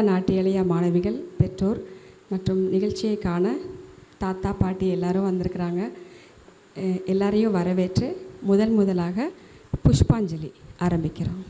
அகிலா நாட்டியலியா மாணவிகள் பெற்றோர் மற்றும் நிகழ்ச்சியை காண தாத்தா பாட்டி எல்லாரும் வந்திருக்கிறாங்க. எல்லாரையும் வரவேற்று முதல் முதலாக புஷ்பாஞ்சலி ஆரம்பிக்கிறோம்.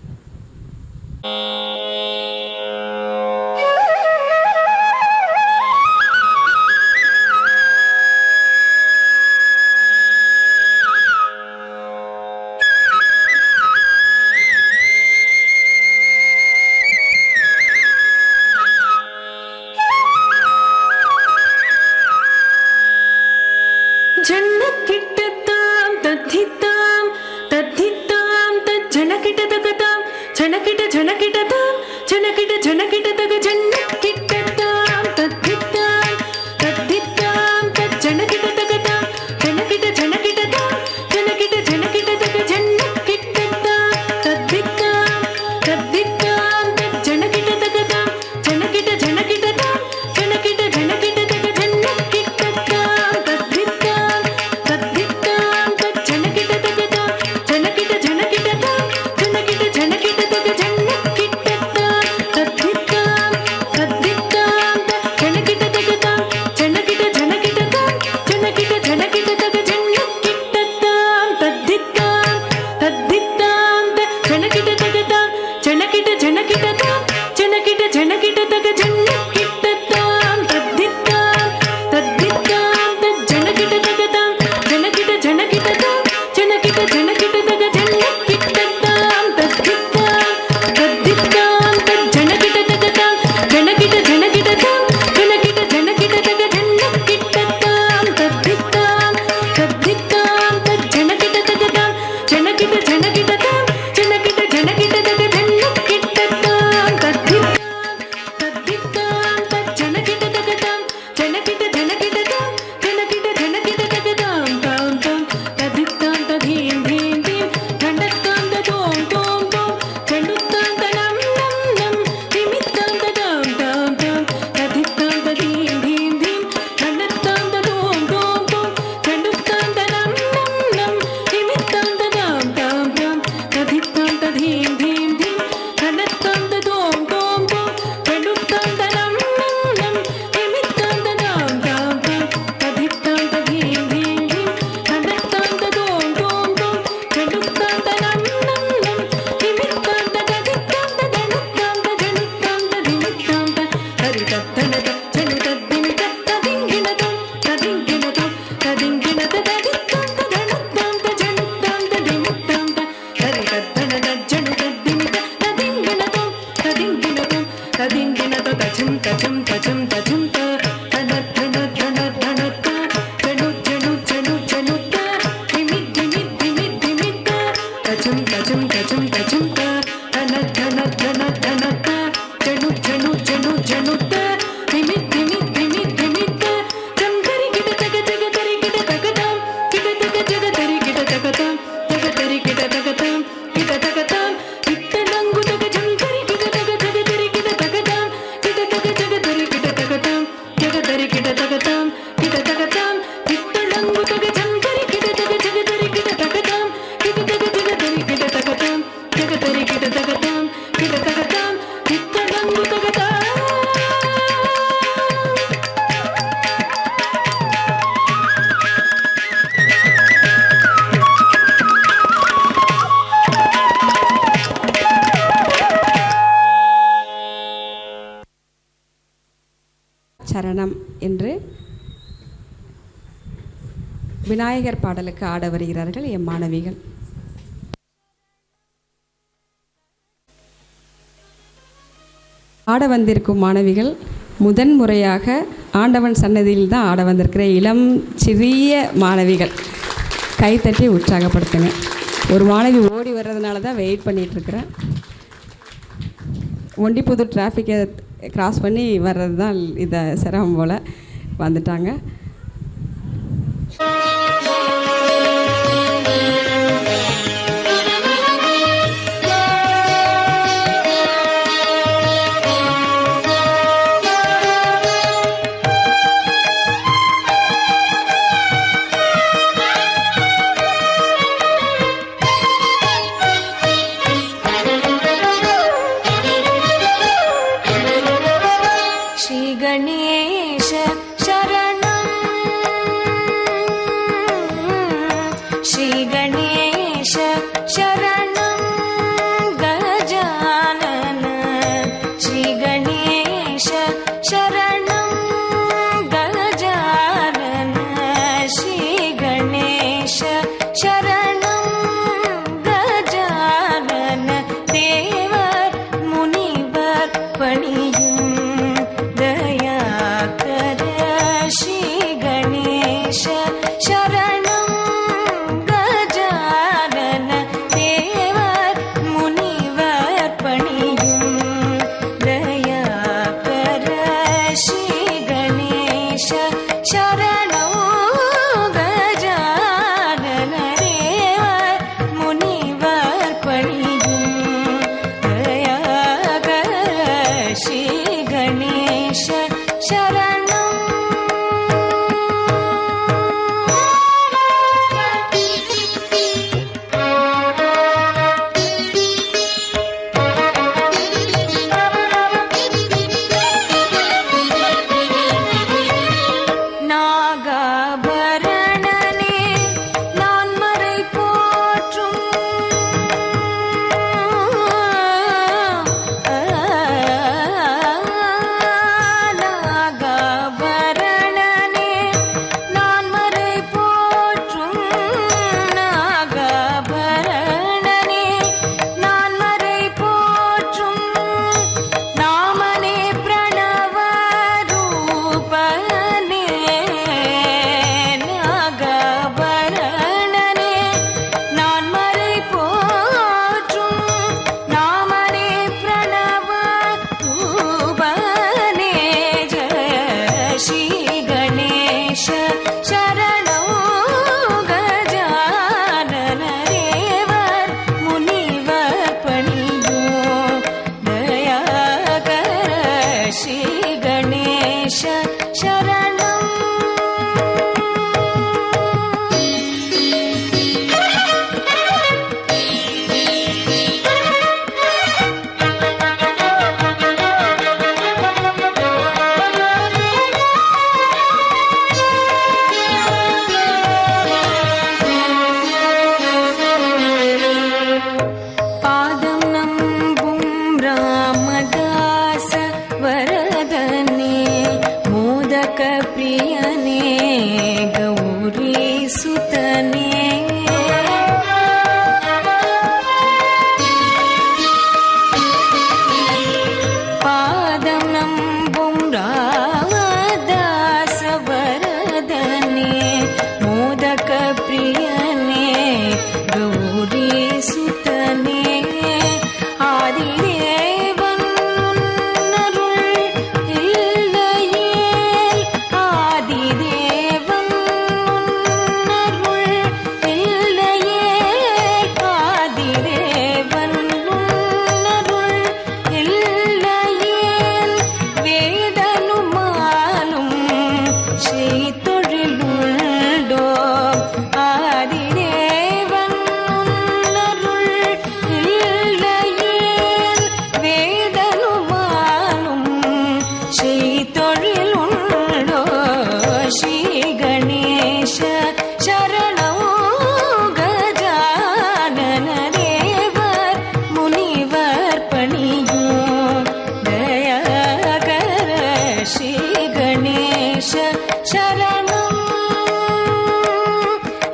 தக தக பாடலுக்கு ஆட வருகிறார்கள் என் மாணவிகள். ஆட வந்திருக்கும் மாணவிகள் முதன் முறையாக ஆண்டவன் சன்னதியில் தான் ஆட வந்திருக்கிற இளம் சிறிய மாணவிகள். கைத்தட்டி உற்சாகப்படுத்துங்க. ஒரு மாணவி ஓடி வர்றதுனால தான் வெயிட் பண்ணிகிட்ருக்குறேன் ஒண்டிப்புது டிராஃபிக்கை க்ராஸ் பண்ணி வர்றது தான் இதை சிரமம் போல் வந்துட்டாங்க. লাগাব श्रीगणेश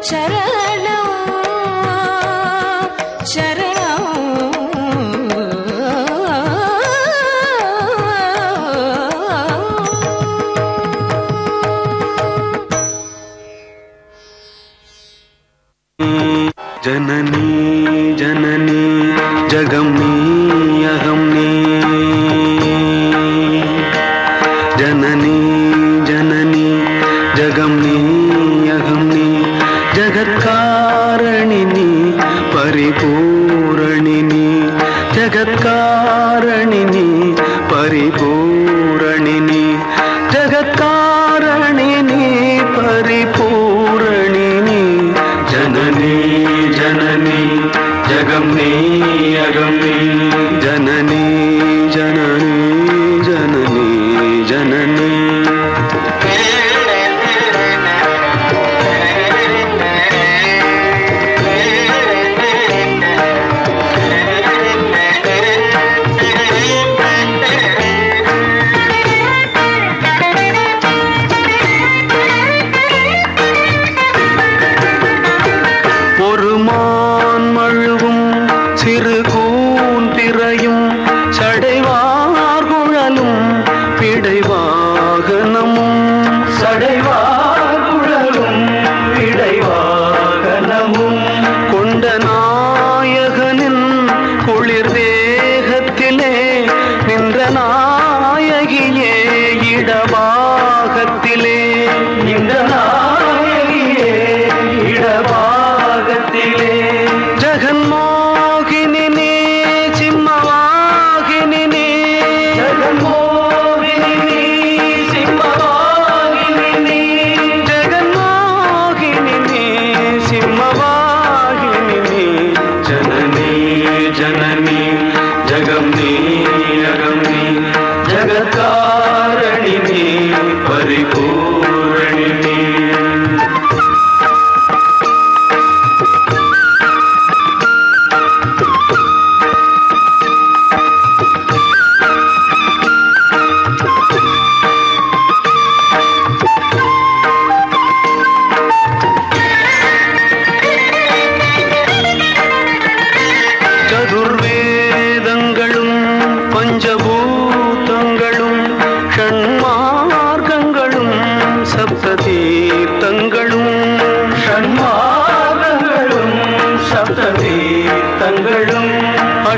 ಅಕ್ಷರ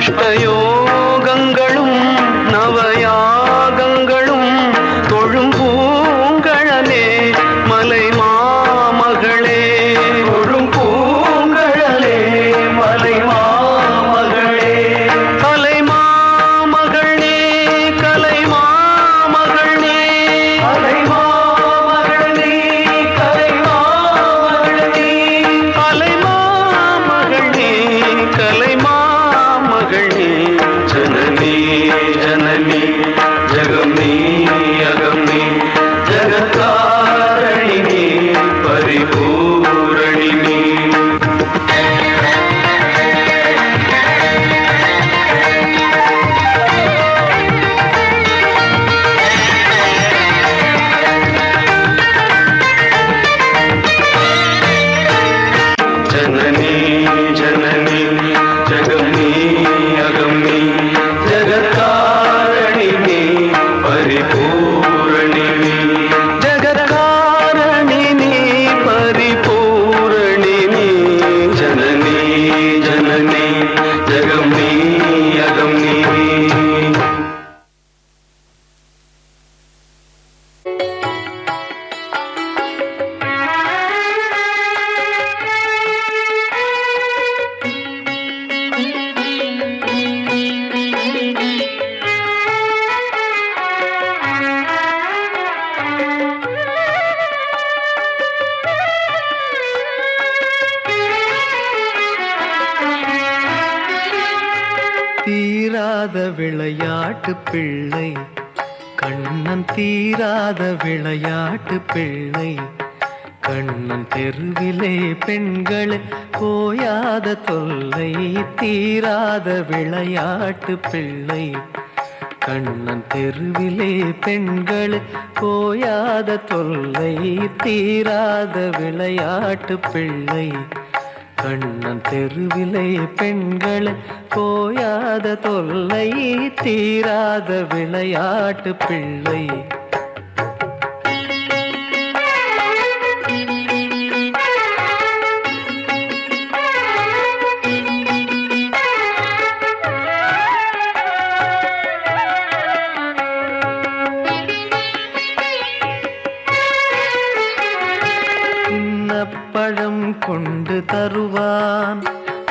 அஷ்டயோகங்களும் நவ விளையாட்டு பிள்ளை. கண்ணன் தீராத விளையாட்டு பிள்ளை. கண்ணன் தெருவிலே பெண்களே போயாத தொல்லை. தீராத விளையாட்டு பிள்ளை. கண்ணன் தெருவிலே பெண்களே போயாத தொல்லை. தீராத விளையாட்டு பிள்ளை. பழம்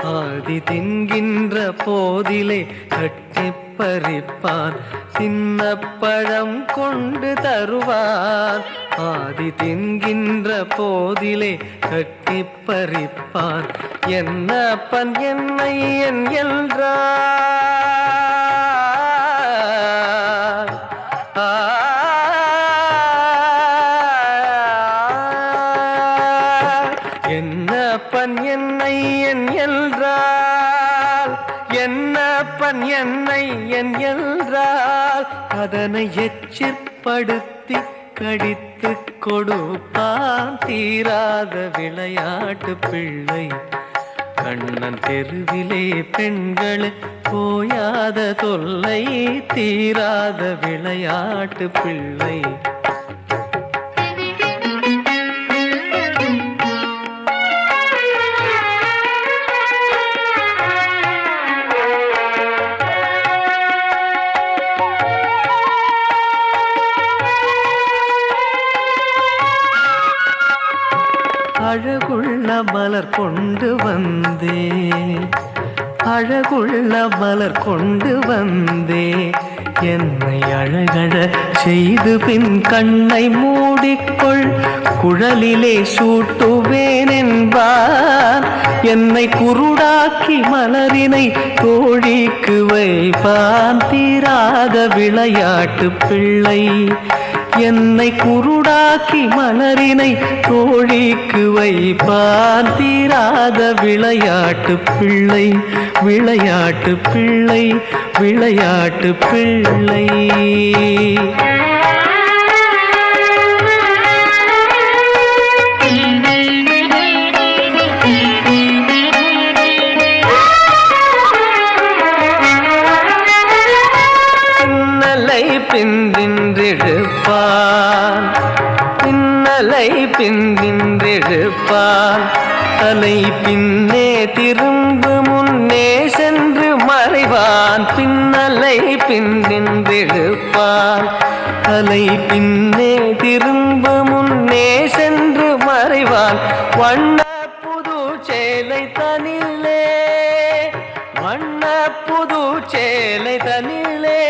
ஆதி தின்கின்ற போதிலே கட்டி பறிப்பான் சின்ன பழம் கொண்டு தருவான் ஆதி தின்கின்ற போதிலே கட்டி பறிப்பான் என்னப்பன் என்னை என் என்றார் ஆ தன்னை எச்சிற்படுத்தி கடித்து கொடுப்பான் தீராத விளையாட்டு பிள்ளை. கண்ணன் தெருவிலே பெண்கள் போயாத தொல்லை தீராத விளையாட்டு பிள்ளை. கொண்டு வந்தே. அழகுள்ள மலர் கொண்டு வந்தே. என்னை அழகழ செய்து பின் கண்ணை மூடிக்கொள். குழலிலே சூட்டுவேன் என்பார் என்னை குருடாக்கி மலரினை தோழிக்கு வைப்பான். தீராத விளையாட்டு பிள்ளை. என்னை குருடாக்கி மலரினை தோழிக்கு வைப்பான் தீராத விளையாட்டு பிள்ளை விளையாட்டு பிள்ளை விளையாட்டு பிள்ளை. பின்னே திரும்ப முன்னே சென்று மறைவான். வண்ண புது சேலை தனிலே வண்ண புது சேலை தனிலே.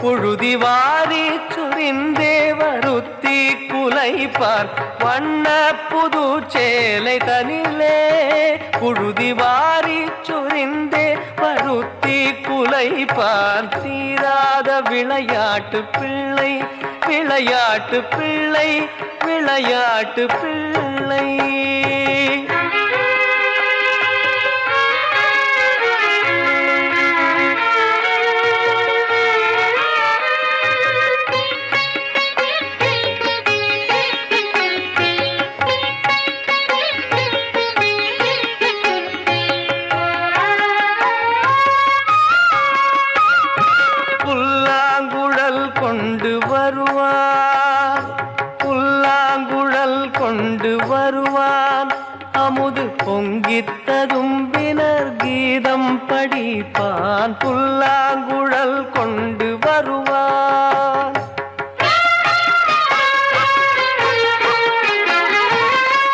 புழுதி வாரி சுரிந்தே வருத்தி குலைப்பார். வண்ண புது சேலை தனிலே புழுதி வாரி சுரிந்தே வருத்தி குலைப்பார் தீராத விளையாட்டு பிள்ளை விளையாட்டு பிள்ளை விளையாட்டு பிள்ளை. பொங்கித்ததும் கீதம் படிப்பான் புல்லாங்குழல் கொண்டு வருவான்.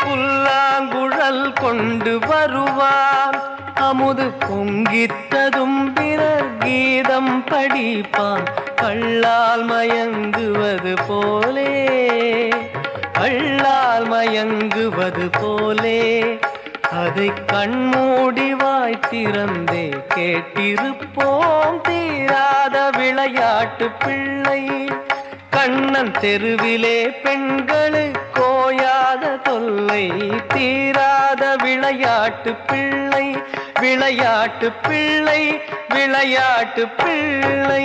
புல்லாங்குழல் கொண்டு வருவான். அமுது பொங்கித்ததும் பிறர் கீதம் படிப்பான். கள்ளால் மயங்குவது போலே கள்ளால் மயங்குவது போலே. அதை கண்மூடி வாய் திறந்தே கேட்டிருப்போம். தீராத விளையாட்டு பிள்ளை. கண்ணன் தெருவிலே பெண்களு கோயாத தொல்லை. தீராத விளையாட்டு பிள்ளை. விளையாட்டு பிள்ளை விளையாட்டு பிள்ளை.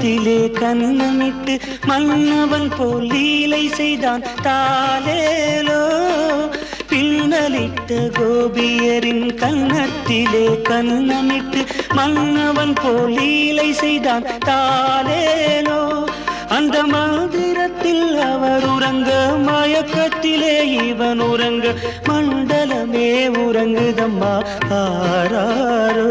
கன்னத்திலே கண்ணமிட்டு மன்னவன் போல் லீலை செய்தான் தாலேலோ பின்னலிட்ட கோபியரின் கன்னத்திலே கண்ணமிட்டு மன்னவன் போல் லீலை செய்தான் தாலேலோ அந்த மந்திரத்தில் அவர் உறங்க மயக்கத்திலே இவன் உறங்க மண்டலமே உறங்குதம்மா ஆராரோ.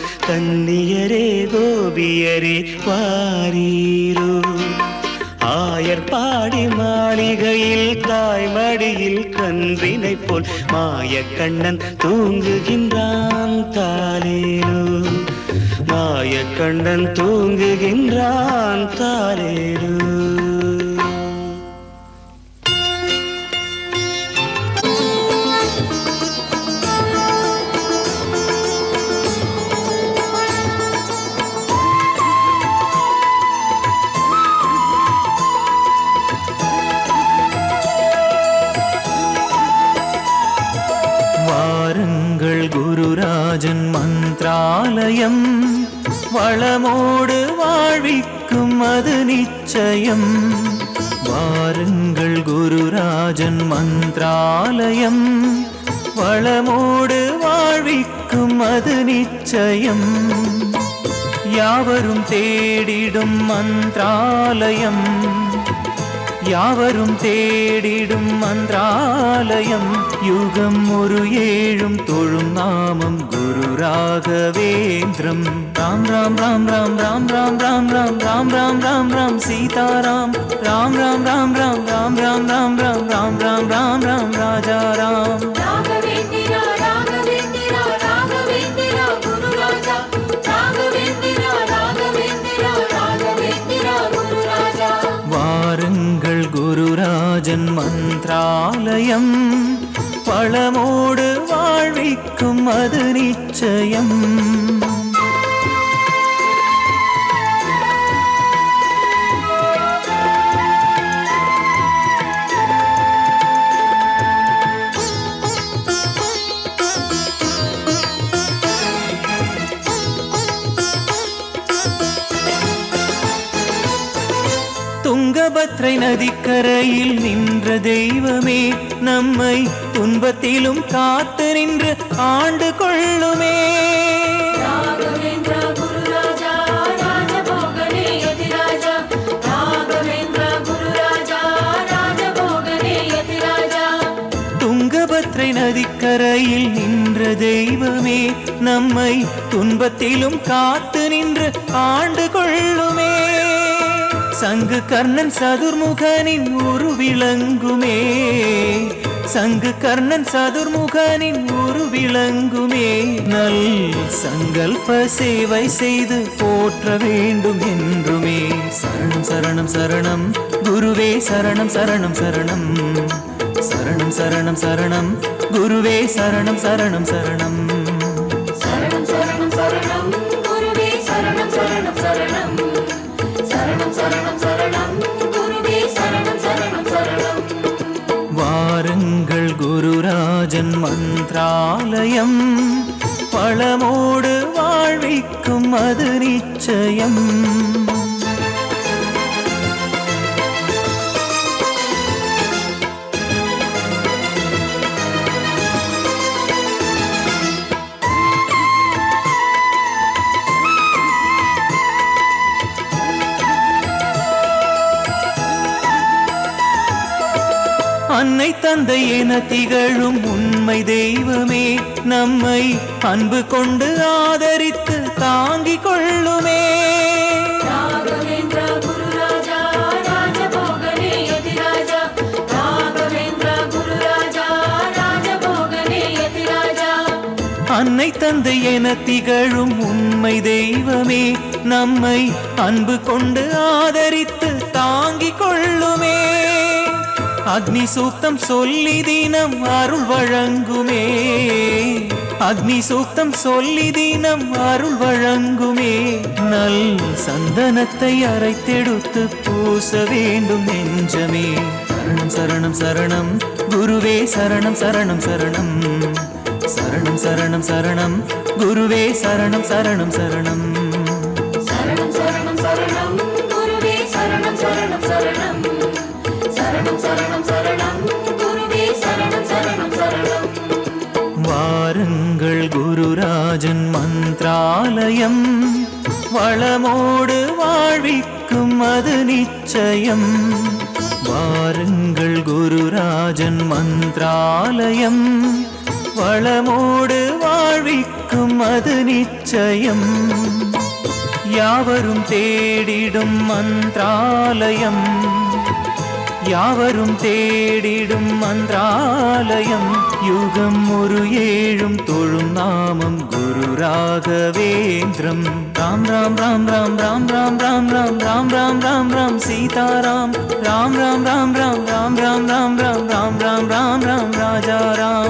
கண்ணியரே கோபியரே வாரீரோ. ஆயர்பாடி மாளிகையில் தாய்மடியில் கன்றினை போல் மாய கண்ணன் தூங்குகின்றான் தாலேலோ மாய கண்ணன் தூங்குகின்றான் தாலேலோ ராஜன் மந்திராலயம் வளமோடு வாழ்விக்கும் அது நிச்சயம். வாருங்கள் குருராஜன் மந்திராலயம் வளமோடு வாழ்விக்கும் அது நிச்சயம். யாவரும் தேடிடும் மந்திராலயம். யாவரும் தேடிடும் மந்த்ராலயம் யுகம் ஒரு ஏழும் தொழும் நாமம் குரு ராகவேந்திரம் ராம் ராம் ராம் ராம் ராம் ராம் ராம் ராம் ராம் ராம் ராம் ராம் சீதாராம் ராம் ராம் ராம் ராம் ராம் ராம் ராம் ராம் ராம் ராம் ராம் ராம் ராஜா ராம் மந்த்ராலயம் பழமோடு வாழ்விக்கும் அது நிச்சயம். துங்கபத்ரை நதிக்கரையில் நின்ற தெய்வமே நம்மை துன்பத்திலும் காத்து நின்று ஆண்டு கொள்ளுமே. துங்கபத்ரை நதிக்கரையில் நின்ற தெய்வமே நம்மை துன்பத்திலும் காத்து நின்று ஆண்டு கொள்ளுமே. சங்கு கர்ணன் சதுர்முகனின் ஒரு விளங்குமே. சங்கு கர்ணன் சதுர்முகனின் ஒரு விளங்குமே. நல் சங்கல்ப சேவை செய்து போற்ற வேண்டும் என்றுமே. சரணம் சரணம் சரணம். குருவே சரணம் சரணம் சரணம். சரணம் சரணம் சரணம். குருவே சரணம் சரணம் சரணம். குருராஜன் மந்திராலயம். பழமோடு வாழ்விக்கும் அது நிச்சயம். அன்னை தந்தை என திகழும் உண்மை தெய்வமே நம்மை அன்பு கொண்டு ஆதரித்து தாங்கிக் கொள்ளுமே. அன்னை தந்தை என திகழும் உண்மை தெய்வமே நம்மை அன்பு கொண்டு ஆதரித்து தாங்கிக் கொள்ளுமே. அக்னி சூக்தம் சொல்லி தினம் அருள் வழங்குமே. அக்னி சூக்தம் சொல்லி தினம் அருள் வழங்குமே. நல் சந்தனத்தை அரைத்தெடுத்து பூச வேண்டும் நெஞ்சமே. சரணம் சரணம் சரணம். குருவே சரணம் சரணம் சரணம். சரணம் சரணம் சரணம். குருவே சரணம் சரணம் சரணம் சரணம். ராஜன் மந்திராலயம். வளமோடு வாழ்விக்கும் அது நிச்சயம். வாருங்கள் குருராஜன் மந்திராலயம். வளமோடு வாழ்விக்கும் அது நிச்சயம். யாவரும் தேடிடும் மந்திராலயம். யாவரும் தேடிடும் மந்திராலயம். யுகம் ஒரு ஏழும் தொழும் நாமம் ராகவேந்திரம் ராம் ராம் ராம் ராம் ராம் ராம் ராம் ராம் ராம் ராம் ராம் ராம் சீதாராம் ராம் ராம் ராம் ராம் ராம் ராம் ராம் ராம் ராம் ராம் ராம் ராம் ராஜா ராம்